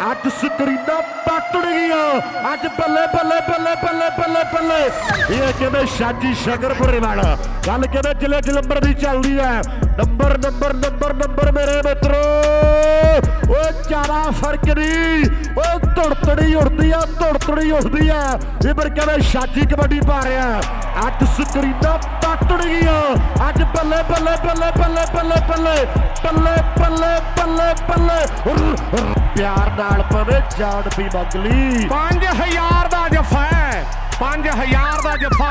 ਅੱਜ ਸਕਰੀਨਾਂ ਪੱਟੜ ਗਈਆਂ ਅੱਜ ਬੱਲੇ ਬੱਲੇ ਬੱਲੇ ਬੱਲੇ ਬੱਲੇ ਬੱਲੇ ਇਹ ਕਿਵੇਂ ਸ਼ਾਜੀ ਸ਼ਗਰਪੁਰੇ ਵਾਲਾ ਗੱਲ ਕਿਵੇਂ ਜ਼ਿਲ੍ਹੇ ਜਲੰਧਰ ਦੀ ਚੱਲਦੀ ਹੈ ਨੰਬਰ ਨੰਬਰ ਨੰਬਰ ਨੰਬਰ ਮੇਰੇ ਮਿੱਤਰੋ ਓਏ ਚਾਰਾ ਫ਼ਰਕ ਨਹੀਂ ਓਏ ਧੜਤੜੀ ਉੱਡਦੀ ਆ ਧੜਤੜੀ ਉੱਡਦੀ ਆ ਇਹ ਪਰ ਕਹਿੰਦੇ ਸ਼ਾਜੀ ਕਬੱਡੀ ਪਾ ਰਿਹਾ ਅੱਜ ਸਕਰੀਨਾਂ ਪੱਟੜ ਗਈਆਂ ਅੱਜ ਬੱਲੇ ਬੱਲੇ ਬੱਲੇ ਬੱਲੇ ਬੱਲੇ ਬੱਲੇ ਬੱਲੇ ਬੱਲੇ ਬੱਲੇ ਪਿਆਰ ਨਾਲ ਪਵੇ ਜਾਨ ਵੀ ਮੰਗ ਲਈ 5000 ਦਾ ਜਫਾ ਹੈ। 5000 ਦਾ ਜਫਾ